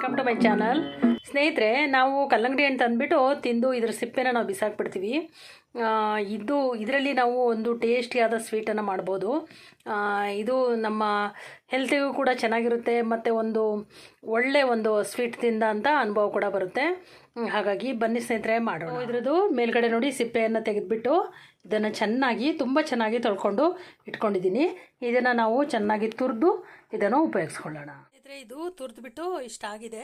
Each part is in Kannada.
ವೆಲ್ಕಮ್ ಟು ಮೈ ಚಾನಲ್ ಸ್ನೇಹಿತರೆ ನಾವು ಕಲ್ಲಂಗಡಿ ಹಣ್ಣು ತಂದುಬಿಟ್ಟು ತಿಂದು ಇದ್ರ ಸಿಪ್ಪೆನ ನಾವು ಬಿಸಾಕ್ಬಿಡ್ತೀವಿ. ಇದು ಇದರಲ್ಲಿ ನಾವು ಒಂದು ಟೇಸ್ಟಿಯಾದ ಸ್ವೀಟನ್ನು ಮಾಡ್ಬೋದು. ಇದು ನಮ್ಮ ಹೆಲ್ತಿಗೂ ಕೂಡ ಚೆನ್ನಾಗಿರುತ್ತೆ ಮತ್ತು ಒಂದು ಒಳ್ಳೆ ಒಂದು ಸ್ವೀಟ್ ತಿಂದ ಅಂತ ಅನುಭವ ಕೂಡ ಬರುತ್ತೆ. ಹಾಗಾಗಿ ಬನ್ನಿ ಸ್ನೇಹಿತರೆ ಮಾಡೋಣ. ಇದ್ರದ್ದು ಮೇಲ್ಗಡೆ ನೋಡಿ ಸಿಪ್ಪೆಯನ್ನು ತೆಗೆದುಬಿಟ್ಟು ಇದನ್ನು ಚೆನ್ನಾಗಿ ತುಂಬ ಚೆನ್ನಾಗಿ ತೊಳ್ಕೊಂಡು ಇಟ್ಕೊಂಡಿದ್ದೀನಿ. ಇದನ್ನು ನಾವು ಚೆನ್ನಾಗಿ ತುರಿದು ಇದನ್ನು ಉಪಯೋಗಿಸ್ಕೊಳ್ಳೋಣ. ಸ್ನೇಹಿತರೆ ಇದು ತುರಿದ್ಬಿಟ್ಟು ಇಷ್ಟ ಆಗಿದೆ.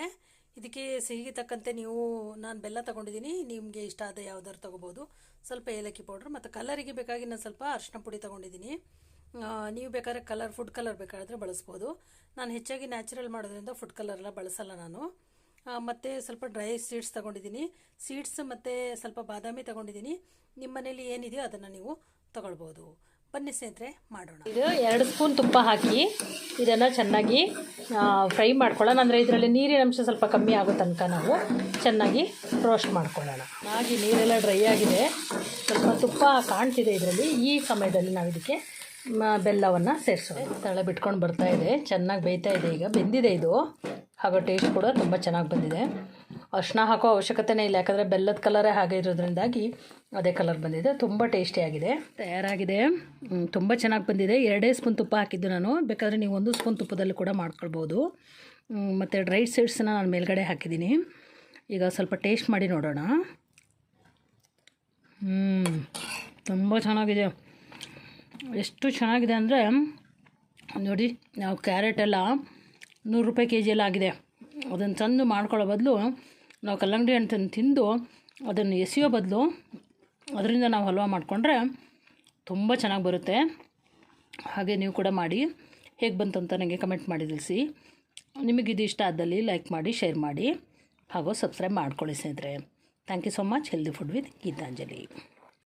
ಇದಕ್ಕೆ ಸಿಹಿಗೆ ತಕ್ಕಂತೆ ನೀವು, ನಾನು ಬೆಲ್ಲ ತಗೊಂಡಿದ್ದೀನಿ ನಿಮಗೆ ಇಷ್ಟ ಆದ ಯಾವ್ದಾದ್ರು ತೊಗೋಬೋದು. ಸ್ವಲ್ಪ ಏಲಕ್ಕಿ ಪೌಡ್ರ್ ಮತ್ತು ಕಲರಿಗೆ ಬೇಕಾಗಿ ನಾನು ಸ್ವಲ್ಪ ಅರಿಶಿನ ಪುಡಿ ತೊಗೊಂಡಿದ್ದೀನಿ ನೀವು ಬೇಕಾದ್ರೆ ಕಲರ್, ಫುಡ್ ಕಲರ್ ಬೇಕಾದರೆ ಬಳಸ್ಬೋದು. ನಾನು ಹೆಚ್ಚಾಗಿ ನ್ಯಾಚುರಲ್ ಮಾಡೋದ್ರಿಂದ ಫುಡ್ ಕಲರ್ ಎಲ್ಲ ಬಳಸಲ್ಲ ನಾನು. ಮತ್ತೆ ಸ್ವಲ್ಪ ಡ್ರೈ ಸೀಡ್ಸ್ ತಗೊಂಡಿದ್ದೀನಿ ಸೀಡ್ಸ್ ಮತ್ತು ಸ್ವಲ್ಪ ಬಾದಾಮಿ ತಗೊಂಡಿದ್ದೀನಿ ನಿಮ್ಮ ಮನೇಲಿ ಏನಿದೆಯೋ ಅದನ್ನು ನೀವು ತಗೊಳ್ಬೋದು. ಬನ್ನಿ ಸ್ನೇಹಿತರೆ, ಮಾಡೋಣ. ಇದು ಎರಡು ಸ್ಪೂನ್ ತುಪ್ಪ ಹಾಕಿ, ಇದನ್ನು ಚೆನ್ನಾಗಿ ಫ್ರೈ ಮಾಡ್ಕೊಳ್ಳೋಣ. ಅಂದರೆ ಇದರಲ್ಲಿ ನೀರಿನ ಅಂಶ ಸ್ವಲ್ಪ ಕಮ್ಮಿ ಆಗೋ ತನಕ ನಾವು ಚೆನ್ನಾಗಿ ರೋಸ್ಟ್ ಮಾಡ್ಕೊಳ್ಳೋಣ. ಹಾಗೆ ನೀರೆಲ್ಲ ಡ್ರೈ ಆಗಿದೆ. ಸ್ವಲ್ಪ ತುಪ್ಪ ಕಾಣ್ತಿದೆ ಇದರಲ್ಲಿ. ಈ ಸಮಯದಲ್ಲಿ ನಾವು ಇದಕ್ಕೆ ಬೆಲ್ಲವನ್ನು ಸೇರಿಸೋಣ. ತಳ ಬಿಟ್ಕೊಂಡು ಬರ್ತಾ ಇದೆ. ಚೆನ್ನಾಗಿ ಬೇಯ್ತಾ ಇದೆ ಈಗ. ಬೆಂದಿದೆ ಇದು. ಹಾಗೂ ಟೇಸ್ಟ್ ಕೂಡ ತುಂಬ ಚೆನ್ನಾಗಿ ಬಂದಿದೆ. ಅರ್ಶಿನ ಹಾಕೋ ಅವಶ್ಯಕತೆನೇ ಇಲ್ಲ, ಯಾಕಂದರೆ ಬೆಲ್ಲದ ಕಲರೇ ಹಾಗೆ ಇರೋದ್ರಿಂದಾಗಿ ಅದೇ ಕಲರ್ ಬಂದಿದೆ. ತುಂಬ ಟೇಸ್ಟಿಯಾಗಿದೆ ತಯಾರಾಗಿದೆ. ತುಂಬ ಚೆನ್ನಾಗಿ ಬಂದಿದೆ. ಎರಡೇ ಸ್ಪೂನ್ ತುಪ್ಪ ಹಾಕಿದ್ದು ನಾನು. ಬೇಕಾದರೆ ನೀವು ಒಂದು ಸ್ಪೂನ್ ತುಪ್ಪದಲ್ಲಿ ಕೂಡ ಮಾಡ್ಕೊಳ್ಬೋದು. ಮತ್ತು ಡ್ರೈ ಸೀಡ್ಸನ್ನ ನಾನು ಮೇಲ್ಗಡೆ ಹಾಕಿದ್ದೀನಿ. ಈಗ ಸ್ವಲ್ಪ ಟೇಸ್ಟ್ ಮಾಡಿ ನೋಡೋಣ. ಹ್ಞೂ ತುಂಬ ಚೆನ್ನಾಗಿದೆ. ಎಷ್ಟು ಚೆನ್ನಾಗಿದೆ ಅಂದರೆ, ನೋಡಿ, ನಾವು ಕ್ಯಾರೆಟ್ ಎಲ್ಲ ನೂರು ರೂಪಾಯಿ ಕೆ ಜಿ ಎಲ್ಲ ಆಗಿದೆ. ಅದನ್ನು ತಂದು ಮಾಡ್ಕೊಳ್ಳೋ ಬದಲು ನಾವು ಕಲ್ಲಂಗಡಿ ಹಣ್ಣು ತಂದು ಅದನ್ನು ಎಸೆಯೋ ಬದಲು ಅದರಿಂದ ನಾವು ಹಲ್ವಾ ಮಾಡಿಕೊಂಡ್ರೆ ತುಂಬ ಚೆನ್ನಾಗಿ ಬರುತ್ತೆ. ಹಾಗೆ ನೀವು ಕೂಡ ಮಾಡಿ. ಹೇಗೆ ಬಂತು ಅಂತ ನನಗೆ ಕಮೆಂಟ್ ಮಾಡಿ ತಿಳಿಸಿ. ಇದು ಇಷ್ಟ ಆದಲ್ಲಿ ಲೈಕ್ ಮಾಡಿ, ಶೇರ್ ಮಾಡಿ ಹಾಗೂ ಸಬ್ಸ್ಕ್ರೈಬ್ ಮಾಡ್ಕೊಳ್ಳಿ ಸ್ನೇಹಿತರೆ. Thank you so much. Healthy food with Geetanjali.